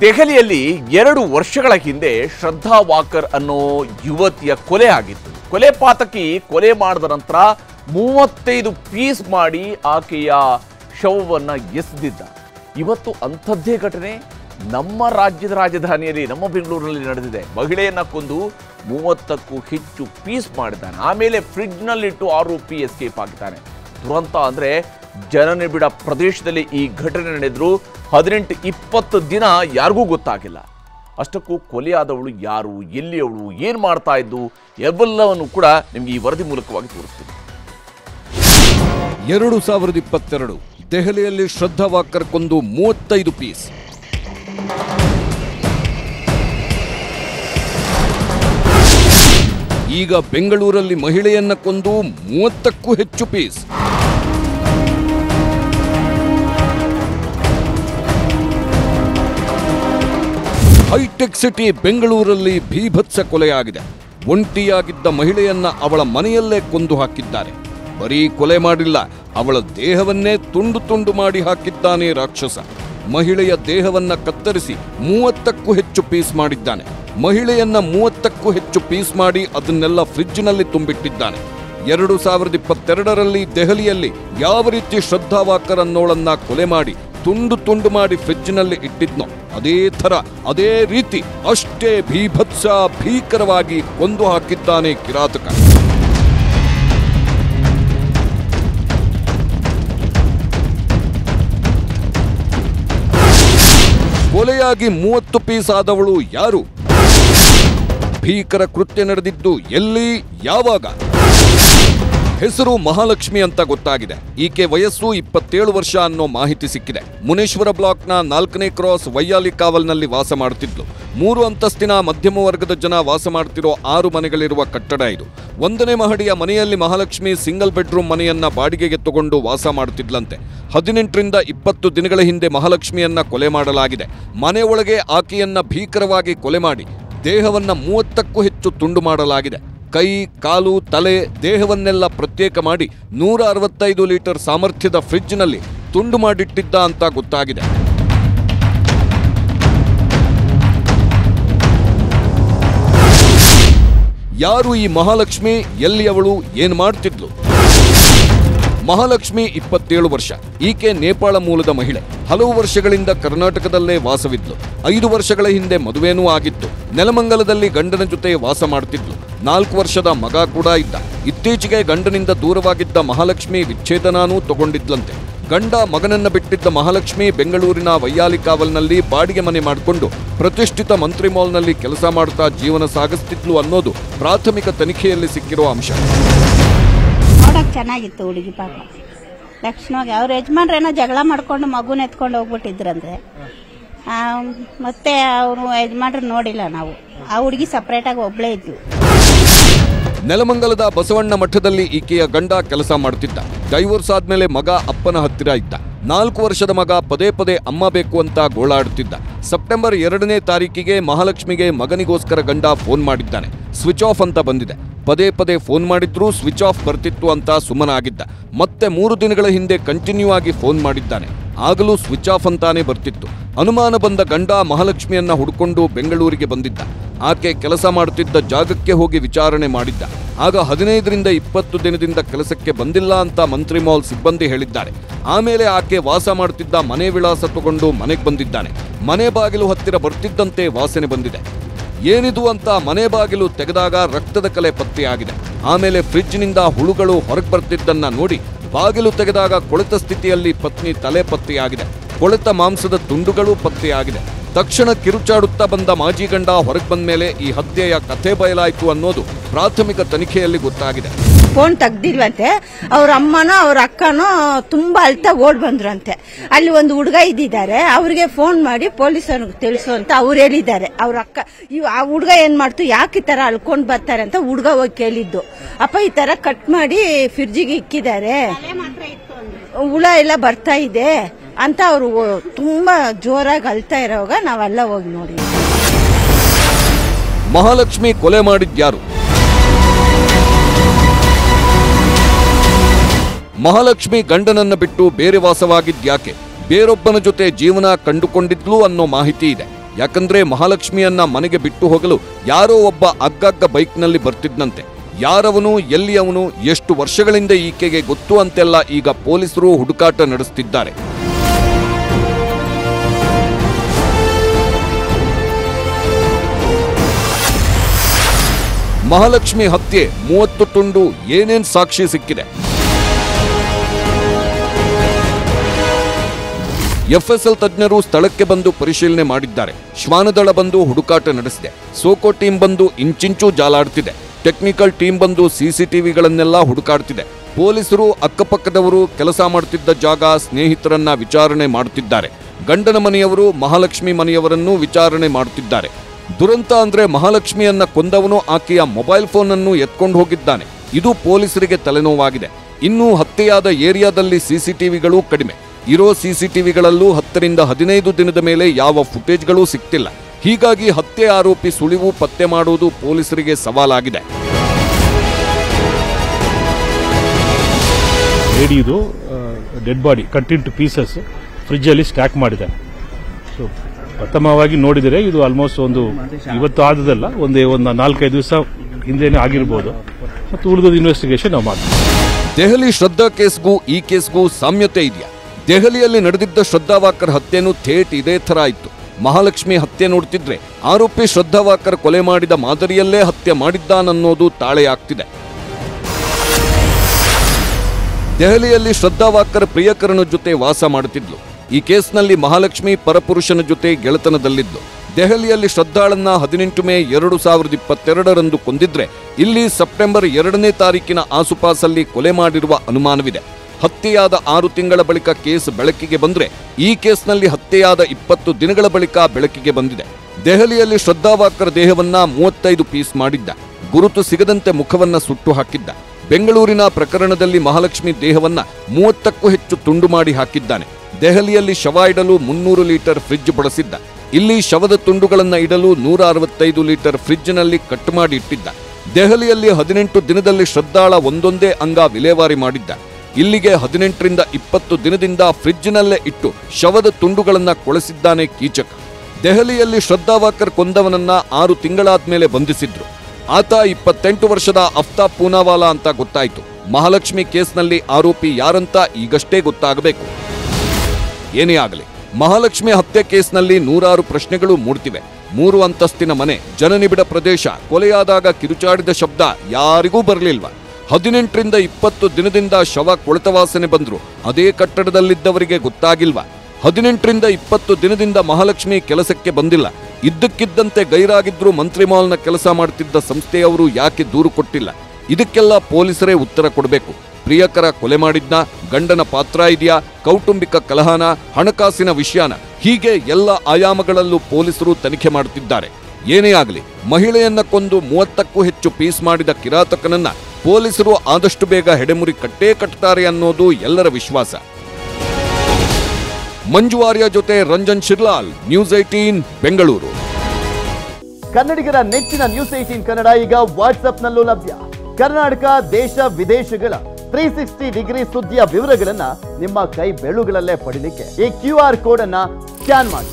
ದೆಹಲಿಯಲ್ಲಿ ಎರಡು ವರ್ಷಗಳ ಹಿಂದೆ ಶ್ರದ್ಧಾ ವಾಕರ್ ಅನ್ನೋ ಯುವತಿಯ ಕೊಲೆ ಆಗಿತ್ತು. ಕೊಲೆ ಪಾತಕಿ ಕೊಲೆ ಮಾಡಿದ ನಂತರ ಮೂವತ್ತೈದು ಪೀಸ್ ಮಾಡಿ ಆಕೆಯ ಶವವನ್ನು ಎಸೆದಿದ್ದ. ಇವತ್ತು ಅಂಥದ್ದೇ ಘಟನೆ ನಮ್ಮ ರಾಜ್ಯದ ರಾಜಧಾನಿಯಲ್ಲಿ, ನಮ್ಮ ಬೆಂಗಳೂರಿನಲ್ಲಿ ನಡೆದಿದೆ. ಮಹಿಳೆಯನ್ನು ಕೊಂದು ಮೂವತ್ತಕ್ಕೂ ಹೆಚ್ಚು ಪೀಸ್ ಮಾಡಿದ್ದಾನೆ. ಆಮೇಲೆ ಫ್ರಿಡ್ಜ್ನಲ್ಲಿಟ್ಟು ಆರೋಪಿ ಎಸ್ಕೇಪ್ ಆಗಿದ್ದಾನೆ ದುರಂತ ಅಂದ್ರೆ ಜನನಿಬಿಡ ಪ್ರದೇಶದಲ್ಲಿ ಈ ಘಟನೆ ನಡೆದರೂ. ಹದಿನೆಂಟು ಇಪ್ಪತ್ತು ದಿನ ಯಾರಿಗೂ ಗೊತ್ತಾಗಿಲ್ಲ. ಅಷ್ಟಕ್ಕೂ ಕೊಲೆಯಾದವಳು ಯಾರು ಎಲ್ಲಿ ಅವಳು ಏನು ಮಾಡ್ತಾ ಇದ್ದು ಎಲ್ಲವನ್ನು ಕೂಡ ನಿಮಗೆ ಈ ವರದಿ ಮೂಲಕವಾಗಿ ತೋರಿಸ್ತೀನಿ. ಎರಡು ಸಾವಿರದ ಇಪ್ಪತ್ತೆರಡು, ದೆಹಲಿಯಲ್ಲಿ ಶ್ರದ್ಧಾ ವಾಕರ್ ಕೊಂದು ಮೂವತ್ತೈದು ಪೀಸ್. ಈಗ ಬೆಂಗಳೂರಲ್ಲಿ ಮಹಿಳೆಯನ್ನ ಕೊಂದು ಮೂವತ್ತಕ್ಕೂ ಹೆಚ್ಚು ಪೀಸ್. ಹೈಟೆಕ್ ಸಿಟಿ ಬೆಂಗಳೂರಲ್ಲಿ ಭೀಭತ್ಸ ಕೊಲೆಯಾಗಿದೆ. ಒಂಟಿಯಾಗಿದ್ದ ಮಹಿಳೆಯನ್ನ ಅವಳ ಮನೆಯಲ್ಲೇ ಕೊಂದು ಹಾಕಿದ್ದಾರೆ. ಬರೀ ಕೊಲೆ ಮಾಡಿಲ್ಲ, ಅವಳ ದೇಹವನ್ನೇ ತುಂಡು ತುಂಡು ಮಾಡಿ ಹಾಕಿದ್ದಾನೆ ರಾಕ್ಷಸ. ಮಹಿಳೆಯ ದೇಹವನ್ನ ಕತ್ತರಿಸಿ ಮೂವತ್ತಕ್ಕೂ ಹೆಚ್ಚು ಪೀಸ್ ಮಾಡಿದ್ದಾನೆ. ಮಹಿಳೆಯನ್ನ ಮೂವತ್ತಕ್ಕೂ ಹೆಚ್ಚು ಪೀಸ್ ಮಾಡಿ ಅದನ್ನೆಲ್ಲ ಫ್ರಿಡ್ಜ್ನಲ್ಲಿ ತುಂಬಿಟ್ಟಿದ್ದಾನೆ. ಎರಡು ಸಾವಿರದ ಇಪ್ಪತ್ತೆರಡರಲ್ಲಿ ದೆಹಲಿಯಲ್ಲಿ ಯಾವ ರೀತಿ ಶ್ರದ್ಧಾ ವಾಕರ್ ಅನ್ನೋಳನ್ನ ಕೊಲೆ ಮಾಡಿ ತುಂಡು ತುಂಡು ಮಾಡಿ ಫ್ರಿಜ್ನಲ್ಲಿ ಇಟ್ಟಿದ್ನೋ, ಅದೇ ಥರ, ಅದೇ ರೀತಿ, ಅಷ್ಟೇ ಭೀಭತ್ಸ, ಭೀಕರವಾಗಿ ಕೊಂದು ಹಾಕಿದ್ದಾನೆ ಕಿರಾತಕ. ಕೊಲೆಯಾಗಿ ಮೂವತ್ತು ಪೀಸ್ ಆದವಳು ಯಾರು? ಭೀಕರ ಕೃತ್ಯ ನಡೆದಿದ್ದು ಎಲ್ಲಿ, ಯಾವಾಗ? ಹೆಸರು ಮಹಾಲಕ್ಷ್ಮಿ ಅಂತ ಗೊತ್ತಾಗಿದೆ. ಈಕೆ ವಯಸ್ಸು ಇಪ್ಪತ್ತೇಳು ವರ್ಷ ಅನ್ನೋ ಮಾಹಿತಿ ಸಿಕ್ಕಿದೆ. ಮುನೇಶ್ವರ ಬ್ಲಾಕ್ನ ನಾಲ್ಕನೇ ಕ್ರಾಸ್ ವೈಯಾಲಿ ಕಾವಲ್ನಲ್ಲಿ ವಾಸ ಮಾಡುತ್ತಿದ್ಲು ಮೂರು ಅಂತಸ್ತಿನ ಮಧ್ಯಮ ವರ್ಗದ ಜನ ವಾಸ ಮಾಡ್ತಿರೋ ಆರು ಮನೆಗಳಿರುವ ಕಟ್ಟಡ ಇದು. ಒಂದನೇ ಮಹಡಿಯ ಮನೆಯಲ್ಲಿ ಮಹಾಲಕ್ಷ್ಮಿ ಸಿಂಗಲ್ ಬೆಡ್ರೂಮ್ ಮನೆಯನ್ನ ಬಾಡಿಗೆಗೆ ತಗೊಂಡು ವಾಸ ಮಾಡುತ್ತಿದ್ಲಂತೆ ಹದಿನೆಂಟರಿಂದ ಇಪ್ಪತ್ತು ದಿನಗಳ ಹಿಂದೆ ಮಹಾಲಕ್ಷ್ಮಿಯನ್ನ ಕೊಲೆ ಮಾಡಲಾಗಿದೆ. ಮನೆ ಒಳಗೆ ಆಕೆಯನ್ನ ಭೀಕರವಾಗಿ ಕೊಲೆ ಮಾಡಿ ದೇಹವನ್ನ ಮೂವತ್ತಕ್ಕೂ ಹೆಚ್ಚು ತುಂಡು ಮಾಡಲಾಗಿದೆ. ಕೈ, ಕಾಲು, ತಲೆ ದೇಹವನ್ನೆಲ್ಲ ಪ್ರತ್ಯೇಕ ಮಾಡಿ ನೂರ ಅರವತ್ತೈದು ಲೀಟರ್ ಸಾಮರ್ಥ್ಯದ ಫ್ರಿಡ್ಜ್ನಲ್ಲಿ ತುಂಡು ಮಾಡಿಟ್ಟಿದ್ದ ಅಂತ ಗೊತ್ತಾಗಿದೆ. ಯಾರು ಈ ಮಹಾಲಕ್ಷ್ಮಿ ಎಲ್ಲಿ ಅವಳು ಏನು ಮಾಡ್ತಿದ್ಲು? ಮಹಾಲಕ್ಷ್ಮಿ ಇಪ್ಪತ್ತೇಳು ವರ್ಷ. ಈಕೆ ನೇಪಾಳ ಮೂಲದ ಮಹಿಳೆ. ಹಲವು ವರ್ಷಗಳಿಂದ ಕರ್ನಾಟಕದಲ್ಲೇ ವಾಸವಿದ್ಲು. ಐದು ವರ್ಷಗಳ ಹಿಂದೆ ಮದುವೆನೂ ಆಗಿತ್ತು. ನೆಲಮಂಗಲದಲ್ಲಿ ಗಂಡನ ಜೊತೆ ವಾಸ ಮಾಡ್ತಿದ್ಲು. ನಾಲ್ಕು ವರ್ಷದ ಮಗ ಕೂಡ ಇದ್ದ. ಇತ್ತೀಚೆಗೆ ಗಂಡನಿಂದ ದೂರವಾಗಿದ್ದ ಮಹಾಲಕ್ಷ್ಮಿ ವಿಚ್ಛೇದನಾನೂ ತಗೊಂಡಿದ್ಲಂತೆ. ಗಂಡ ಮಗನನ್ನ ಬಿಟ್ಟಿದ್ದ ಮಹಾಲಕ್ಷ್ಮಿ ಬೆಂಗಳೂರಿನ ವೈಯಾಲಿ ಕಾವಲ್ನಲ್ಲಿ ಬಾಡಿಗೆ ಮನೆ ಮಾಡಿಕೊಂಡು ಪ್ರತಿಷ್ಠಿತ ಮಂತ್ರಿ ಮಾಲ್ನಲ್ಲಿ ಕೆಲಸ ಮಾಡ್ತಾ ಜೀವನ ಸಾಗಿಸ್ತಿದ್ಲು ಅನ್ನೋದು ಪ್ರಾಥಮಿಕ ತನಿಖೆಯಲ್ಲಿ ಸಿಕ್ಕಿರೋ ಅಂಶ. ಚೆನ್ನಾಗಿತ್ತು ಹುಡುಗಿ ಪಾಪ. ಲಕ್ಷಣವಾಗಿ ಅವ್ರ ಯಜಮಾನ್ರೇನೋ ಜಗಳ ಮಾಡ್ಕೊಂಡು ಮಗುನ ಎತ್ಕೊಂಡು ಹೋಗ್ಬಿಟ್ಟಿದ್ರಂತೆ. ಆ, ಮತ್ತೆ ಅವರು ಯಜಮಾನ್ರು ನೋಡಿಲ್ಲ ನಾವು. ಆ ಹುಡುಗಿ ಸಪ್ರೇಟಾಗಿ ಒಬ್ಳೇ ಇದ್ಲು. ನೆಲಮಂಗಲದ ಬಸವಣ್ಣ ಮಠದಲ್ಲಿ ಈಕೆಯ ಗಂಡ ಕೆಲಸ ಮಾಡುತ್ತಿದ್ದ ಡೈವೋರ್ಸ್ ಆದ್ಮೇಲೆ ಮಗ ಅಪ್ಪನ ಹತ್ತಿರ ಇದ್ದ. ನಾಲ್ಕು ವರ್ಷದ ಮಗ ಪದೇ ಪದೇ ಅಮ್ಮ ಬೇಕು ಅಂತ ಗೋಳಾಡುತ್ತಿದ್ದ. ಸೆಪ್ಟೆಂಬರ್ ಎರಡನೇ ತಾರೀಕಿಗೆ ಮಹಾಲಕ್ಷ್ಮಿಗೆ ಮಗನಿಗೋಸ್ಕರ ಗಂಡ ಫೋನ್ ಮಾಡಿದ್ದಾನೆ. ಸ್ವಿಚ್ ಆಫ್ ಅಂತ ಬಂದಿದೆ. ಪದೇ ಪದೇ ಫೋನ್ ಮಾಡಿದ್ರೂ ಸ್ವಿಚ್ ಆಫ್ ಬರ್ತಿತ್ತು ಅಂತ ಸುಮ್ಮನಾಗಿದ್ದ. ಮತ್ತೆ ಮೂರು ದಿನಗಳ ಹಿಂದೆ ಕಂಟಿನ್ಯೂ ಆಗಿ ಫೋನ್ ಮಾಡಿದ್ದಾನೆ. ಆಗಲೂ ಸ್ವಿಚ್ ಆಫ್ ಅಂತಾನೆ ಬರ್ತಿತ್ತು. ಅನುಮಾನ ಬಂದ ಗಂಡ ಮಹಾಲಕ್ಷ್ಮಿಯನ್ನ ಹುಡುಕೊಂಡು ಬೆಂಗಳೂರಿಗೆ ಬಂದಿದ್ದ. ಆಕೆ ಕೆಲಸ ಮಾಡುತ್ತಿದ್ದ ಜಾಗಕ್ಕೆ ಹೋಗಿ ವಿಚಾರಣೆ ಮಾಡಿದ್ದ. ಆಗ ಹದಿನೈದರಿಂದ ಇಪ್ಪತ್ತು ದಿನದಿಂದ ಕೆಲಸಕ್ಕೆ ಬಂದಿಲ್ಲ ಅಂತ ಮಂತ್ರಿ ಮಾಲ್ ಸಿಬ್ಬಂದಿ ಹೇಳಿದ್ದಾರೆ. ಆಮೇಲೆ ಆಕೆ ವಾಸ ಮಾಡುತ್ತಿದ್ದ ಮನೆ ವಿಳಾಸ ತಗೊಂಡು ಮನೆಗೆ ಬಂದಿದ್ದಾನೆ. ಮನೆ ಬಾಗಿಲು ಹತ್ತಿರ ಬರ್ತಿದ್ದಂತೆ ವಾಸನೆ ಬಂದಿದೆ. ಏನಿದು ಅಂತ ಮನೆ ಬಾಗಿಲು ತೆಗೆದಾಗ ರಕ್ತದ ಕಲೆ ಪತ್ತೆಯಾಗಿದೆ. ಆಮೇಲೆ ಫ್ರಿಡ್ಜ್ನಿಂದ ಹುಳುಗಳು ಹೊರಗೆ ಬರ್ತಿದ್ದನ್ನ ನೋಡಿ ಬಾಗಿಲು ತೆಗೆದಾಗ ಕೊಳೆತ ಸ್ಥಿತಿಯಲ್ಲಿ ಪತ್ನಿ ತಲೆ ಪತ್ತೆಯಾಗಿದೆ. ಕೊಳೆತ ಮಾಂಸದ ತುಂಡುಗಳು ಪತ್ತೆಯಾಗಿದೆ. ತಕ್ಷಣ ಕಿರುಚಾಡುತ್ತಾ ಬಂದ ಮಾಜಿ ಗಂಡ ಹೊರಗೆ ಬಂದ ಮೇಲೆ ಈ ಹತ್ಯೆಯ ಕಥೆ ಬಯಲಾಯಿತು ಅನ್ನೋದು ಪ್ರಾಥಮಿಕ ತನಿಖೆಯಲ್ಲಿ ಗೊತ್ತಾಗಿದೆ. ಫೋನ್ ತೆಗ್ದಿದ್ವಂತೆ ಅವ್ರ ಅಮ್ಮನೋ, ಅವ್ರ ಅಕ್ಕನೋ ತುಂಬಾ ಅಳ್ತಾ ಓಡ್ ಬಂದ್ರಂತೆ. ಅಲ್ಲಿ ಒಂದು ಹುಡುಗ ಇದ್ದಿದ್ದಾರೆ, ಅವ್ರಿಗೆ ಫೋನ್ ಮಾಡಿ ಪೊಲೀಸರಿಗೆ ತಿಳಿಸು ಅಂತ ಅವ್ರು ಹೇಳಿದ್ದಾರೆ. ಅವ್ರ ಅಕ್ಕ ಆ ಹುಡುಗ ಏನ್ ಮಾಡ್ತು, ಯಾಕೆ ಈ ತರ ಅಳ್ಕೊಂಡ್ ಬರ್ತಾರೆ ಅಂತ ಹುಡುಗ ಹೋಗಿ ಕೇಳಿದ್ದು. ಅಪ್ಪ, ಈ ತರ ಕಟ್ ಮಾಡಿ ಫ್ರಿಡ್ಜಿಗೆ ಇಕ್ಕಿದ್ದಾರೆ. ಹುಳ ಎಲ್ಲ ಬರ್ತಾ ಇದೆ ಅಂತ ಅವರು ತುಂಬಾ ಜೋರಾಗಿ ಅಳ್ತಾ ಇರೋವಾಗ ನಾವೆಲ್ಲ ಹೋಗಿ ನೋಡಿ ಮಹಾಲಕ್ಷ್ಮಿ ಕೊಲೆ ಮಾಡಿದ್ಯಾರು ಮಹಾಲಕ್ಷ್ಮಿ ಗಂಡನನ್ನ ಬಿಟ್ಟು ಬೇರೆ ವಾಸವಾಗಿದ್ಯಾಕೆ? ಬೇರೊಬ್ಬನ ಜೊತೆ ಜೀವನ ಕಂಡುಕೊಂಡಿದ್ಲು ಅನ್ನೋ ಮಾಹಿತಿ ಇದೆ. ಯಾಕಂದ್ರೆ ಮಹಾಲಕ್ಷ್ಮಿಯನ್ನ ಮನೆಗೆ ಬಿಟ್ಟು ಹೋಗಲು ಯಾರೋ ಒಬ್ಬ ಅಗ್ಗಗ್ಗ ಬೈಕ್ನಲ್ಲಿ ಬರ್ತಿದ್ನಂತೆ. ಯಾರವನು, ಎಲ್ಲಿಯವನು, ಎಷ್ಟು ವರ್ಷಗಳಿಂದ ಈಕೆಗೆ ಗೊತ್ತು ಅಂತೆಲ್ಲ ಈಗ ಪೊಲೀಸರು ಹುಡುಕಾಟ ನಡೆಸುತ್ತಿದ್ದಾರೆ ಮಹಾಲಕ್ಷ್ಮಿ ಹತ್ಯೆ ಮೂವತ್ತು ತುಂಡು ಏನೇನ್ ಸಾಕ್ಷಿ ಸಿಕ್ಕಿದೆ? ಎಫ್ಎಸ್ಎಲ್ ತಜ್ಞರು ಸ್ಥಳಕ್ಕೆ ಬಂದು ಪರಿಶೀಲನೆ ಮಾಡಿದ್ದಾರೆ. ಶ್ವಾನದಳ ಬಂದು ಹುಡುಕಾಟ ನಡೆಸಿದೆ. ಸೋಕೋ ಟೀಮ್ ಬಂದು ಇಂಚಿಂಚು ಜಾಲಾಡ್ತಿದೆ. ಟೆಕ್ನಿಕಲ್ ಟೀಮ್ ಬಂದು ಸಿಸಿಟಿವಿಗಳನ್ನೆಲ್ಲ ಹುಡುಕಾಡ್ತಿದೆ. ಪೊಲೀಸರು ಅಕ್ಕಪಕ್ಕದವರು ಕೆಲಸ ಮಾಡುತ್ತಿದ್ದ ಜಾಗ ಸ್ನೇಹಿತರನ್ನ ವಿಚಾರಣೆ ಮಾಡುತ್ತಿದ್ದಾರೆ ಗಂಡನ ಮನೆಯವರು ಮಹಾಲಕ್ಷ್ಮಿ ಮನೆಯವರನ್ನು ವಿಚಾರಣೆ ಮಾಡುತ್ತಿದ್ದಾರೆ ದುರಂತ ಅಂದ್ರೆ ಮಹಾಲಕ್ಷ್ಮಿಯನ್ನ ಕೊಂದವನು ಆಕೆಯ ಮೊಬೈಲ್ ಫೋನ್ ಅನ್ನು ಎತ್ಕೊಂಡು ಹೋಗಿದ್ದಾನೆ. ಇದು ಪೊಲೀಸರಿಗೆ ತಲೆನೋವಾಗಿದೆ. ಇನ್ನೂ ಹತ್ಯೆಯಾದ ಏರಿಯಾದಲ್ಲಿ ಸಿಸಿಟಿವಿಗಳು ಕಡಿಮೆ. ಇರೋ ಸಿಸಿಟಿವಿಗಳಲ್ಲೂ ಹತ್ತರಿಂದ ಹದಿನೈದು ದಿನದ ಮೇಲೆ ಯಾವ ಫುಟೇಜ್ಗಳೂ ಸಿಕ್ತಿಲ್ಲ. ಹೀಗಾಗಿ ಹತ್ಯೆ ಆರೋಪಿ ಸುಳಿವು ಪತ್ತೆ ಮಾಡುವುದು ಪೊಲೀಸರಿಗೆ ಸವಾಲಾಗಿದೆ. ಲೇಡಿದು dead body cut in to pieces ಫ್ರಿಜ್ಜಲ್ಲಿ ಸ್ಟ್ಯಾಕ್ ಮಾಡಿದೆ ಸೊ ಪ್ರಥಮವಾಗಿ ನೋಡಿದರೆ ಇದು ಆಲ್ಮೋಸ್ಟ್ ಒಂದು ಇವತ್ತು ಆದದಲ್ಲ ಒಂದೇ ಒಂದು ನಾಲ್ಕೈದು ದಿವಸ ಹಿಂದೆನೇ ಆಗಿರ್ಬೋದು. ಮತ್ತು ಉಳಿದ ಇನ್ವೆಸ್ಟಿಗೇಷನ್ ನಾವು ಮಾಡ್ತೀವಿ. ದೆಹಲಿ ಶ್ರದ್ಧಾ ಕೇಸ್ಗೂ ಈ ಕೇಸ್ಗೂ ಸಾಮ್ಯತೆ ಇದೆಯಾ? ದೆಹಲಿಯಲ್ಲಿ ನಡೆದಿದ್ದ ಶ್ರದ್ಧಾವಾಕರ್ ಹತ್ಯೆನೂ ಥೇಟ್ ಇದೇ ಥರ ಇತ್ತು. ಮಹಾಲಕ್ಷ್ಮಿ ಹತ್ಯೆ ನೋಡ್ತಿದ್ರೆ ಆರೋಪಿ ಶ್ರದ್ಧಾವಾಕರ್ ಕೊಲೆ ಮಾಡಿದ ಮಾದರಿಯಲ್ಲೇ ಹತ್ಯೆ ಮಾಡಿದ್ದಾನನ್ನೋದು ತಾಳೆಯಾಗ್ತಿದೆ. ದೆಹಲಿಯಲ್ಲಿ ಶ್ರದ್ಧಾವಾಕರ್ ಪ್ರಿಯಕರನ ಜೊತೆ ವಾಸ ಮಾಡುತ್ತಿದ್ಲು. ಈ ಕೇಸ್ನಲ್ಲಿ ಮಹಾಲಕ್ಷ್ಮಿ ಪರಪುರುಷನ ಜೊತೆ ಗೆಳೆತನದಲ್ಲಿದ್ದು ದೆಹಲಿಯಲ್ಲಿ ಶ್ರದ್ಧಾಳನ್ನ ಹದಿನೆಂಟು ಮೇ ಎರಡು ಸಾವಿರದ ಇಪ್ಪತ್ತೆರಡರಂದು ಕೊಂದಿದ್ರೆ ಇಲ್ಲಿ ಸೆಪ್ಟೆಂಬರ್ ಎರಡನೇ ತಾರೀಕಿನ ಆಸುಪಾಸಲ್ಲಿ ಕೊಲೆ ಮಾಡಿರುವ ಅನುಮಾನವಿದೆ. ಹತ್ಯೆಯಾದ ಆರು ತಿಂಗಳ ಬಳಿಕ ಕೇಸ್ ಬೆಳಕಿಗೆ ಬಂದ್ರೆ ಈ ಕೇಸ್ನಲ್ಲಿ ಹತ್ಯೆಯಾದ ಇಪ್ಪತ್ತು ದಿನಗಳ ಬಳಿಕ ಬೆಳಕಿಗೆ ಬಂದಿದೆ. ದೆಹಲಿಯಲ್ಲಿ ಶ್ರದ್ಧಾವಾಕರ ದೇಹವನ್ನ ಮೂವತ್ತೈದು ಪೀಸ್ ಮಾಡಿದ್ದ. ಗುರುತು ಸಿಗದಂತೆ ಮುಖವನ್ನ ಸುಟ್ಟು ಹಾಕಿದ್ದ. ಬೆಂಗಳೂರಿನ ಪ್ರಕರಣದಲ್ಲಿ ಮಹಾಲಕ್ಷ್ಮಿ ದೇಹವನ್ನ ಮೂವತ್ತಕ್ಕೂ ಹೆಚ್ಚು ತುಂಡು ಮಾಡಿ ಹಾಕಿದ್ದಾನೆ. ದೆಹಲಿಯಲ್ಲಿ ಶವ ಇಡಲು ಮುನ್ನೂರು ಲೀಟರ್ ಫ್ರಿಡ್ಜ್ ಬಳಸಿದ್ದ. ಇಲ್ಲಿ ಶವದ ತುಂಡುಗಳನ್ನ ಇಡಲು ನೂರ ಅರವತ್ತೈದು ಲೀಟರ್ ಫ್ರಿಡ್ಜ್ನಲ್ಲಿ ಕಟ್ ಮಾಡಿ ಇಟ್ಟಿದ್ದ. ದೆಹಲಿಯಲ್ಲಿ ಹದಿನೆಂಟು ದಿನದಲ್ಲಿ ಶ್ರದ್ಧಾಳ ಒಂದೊಂದೇ ಅಂಗ ವಿಲೇವಾರಿ ಮಾಡಿದ್ದ. ಇಲ್ಲಿಗೆ ಹದಿನೆಂಟರಿಂದ ಇಪ್ಪತ್ತು ದಿನದಿಂದ ಫ್ರಿಡ್ಜ್ನಲ್ಲೇ ಇಟ್ಟು ಶವದ ತುಂಡುಗಳನ್ನು ಕೊಳೆಸಿದ್ದಾನೆ ಕೀಚಕ. ದೆಹಲಿಯಲ್ಲಿ ಶ್ರದ್ಧಾವಾಕರ್ ಕೊಂದವನನ್ನ ಆರು ತಿಂಗಳಾದ್ಮೇಲೆ ಬಂಧಿಸಿದ್ರು. ಆತ ಇಪ್ಪತ್ತೆಂಟು ವರ್ಷದ ಅಫ್ತಾಬ್ ಪೂನಾವಾಲಾ ಅಂತ ಗೊತ್ತಾಯಿತು. ಮಹಾಲಕ್ಷ್ಮಿ ಕೇಸ್ನಲ್ಲಿ ಆರೋಪಿ ಯಾರಂತ ಈಗಷ್ಟೇ ಗೊತ್ತಾಗಬೇಕು. ಏನೇ ಆಗಲಿ, ಮಹಾಲಕ್ಷ್ಮಿ ಹತ್ಯೆ ಕೇಸ್ನಲ್ಲಿ ನೂರಾರು ಪ್ರಶ್ನೆಗಳು ಮೂಡ್ತಿವೆ. ಮೂರು ಅಂತಸ್ತಿನ ಮನೆ, ಜನನಿಬಿಡ ಪ್ರದೇಶ, ಕೊಲೆಯಾದಾಗ ಕಿರುಚಾಡಿದ ಶಬ್ದ ಯಾರಿಗೂ ಬರಲಿಲ್ವಾ. ಹದಿನೆಂಟರಿಂದ ಇಪ್ಪತ್ತು ದಿನದಿಂದ ಶವ ಕೊಳೆತ ವಾಸನೆ ಬಂದ್ರು. ಅದೇ ಕಟ್ಟಡದಲ್ಲಿದ್ದವರಿಗೆ ಗೊತ್ತಾಗಿಲ್ವಾ? ಹದಿನೆಂಟರಿಂದ ಇಪ್ಪತ್ತು ದಿನದಿಂದ ಮಹಾಲಕ್ಷ್ಮಿ ಕೆಲಸಕ್ಕೆ ಬಂದಿಲ್ಲ. ಇದ್ದಕ್ಕಿದ್ದಂತೆ ಗೈರಾಗಿದ್ರು ಮಂತ್ರಿ ಮಾಲ್ನ ಕೆಲಸ ಮಾಡ್ತಿದ್ದ ಸಂಸ್ಥೆಯವರು ಯಾಕೆ ದೂರು ಕೊಟ್ಟಿಲ್ಲ? ಇದಕ್ಕೆಲ್ಲ ಪೊಲೀಸರೇ ಉತ್ತರ ಕೊಡಬೇಕು. ಪ್ರಿಯಕರ ಕೊಲೆ ಮಾಡಿದ್ನ, ಗಂಡನ ಪಾತ್ರ ಇದೆಯಾ, ಕೌಟುಂಬಿಕ ಕಲಹನ, ಹಣಕಾಸಿನ ವಿಷಯನ, ಹೀಗೆ ಎಲ್ಲ ಆಯಾಮಗಳಲ್ಲೂ ಪೊಲೀಸರು ತನಿಖೆ ಮಾಡುತ್ತಿದ್ದಾರೆ ಏನೇ ಆಗಲಿ, ಮಹಿಳೆಯನ್ನ ಕೊಂದು ಮೂವತ್ತಕ್ಕೂ ಹೆಚ್ಚು ಪೀಸ್ ಮಾಡಿದ ಕಿರಾತಕನನ್ನ ಪೊಲೀಸರು ಆದಷ್ಟು ಬೇಗ ಹೆಡೆಮುರಿ ಕಟ್ಟೇ ಕಟ್ಟುತ್ತಾರೆ ಅನ್ನೋದು ಎಲ್ಲರ ವಿಶ್ವಾಸ. ಮಂಜು ಆರ್ಯ ಜೊತೆ ರಂಜನ್ ಶಿರ್ಲಾಲ್ ನ್ಯೂಸ್ ಏಟೀನ್ ಬೆಂಗಳೂರು. ಕನ್ನಡಿಗರ ನೆಚ್ಚಿನ ನ್ಯೂಸ್ ಏಟೀನ್ ಕನ್ನಡ ಈಗ ವಾಟ್ಸ್ಆಪ್ನಲ್ಲೂ ಲಭ್ಯ. ಕರ್ನಾಟಕ, ದೇಶ, ವಿದೇಶಗಳ ತ್ರೀ ಸಿಕ್ಸ್ಟಿ ಡಿಗ್ರಿ ಸುದ್ದಿಯ ವಿವರಗಳನ್ನ ನಿಮ್ಮ ಕೈ ಬೆಳುಗಳಲ್ಲೇ ಪಡೀಲಿಕ್ಕೆ ಈ ಕ್ಯೂ ಆರ್ ಕೋಡ್ ಅನ್ನ ಸ್ಕ್ಯಾನ್ ಮಾಡಿ.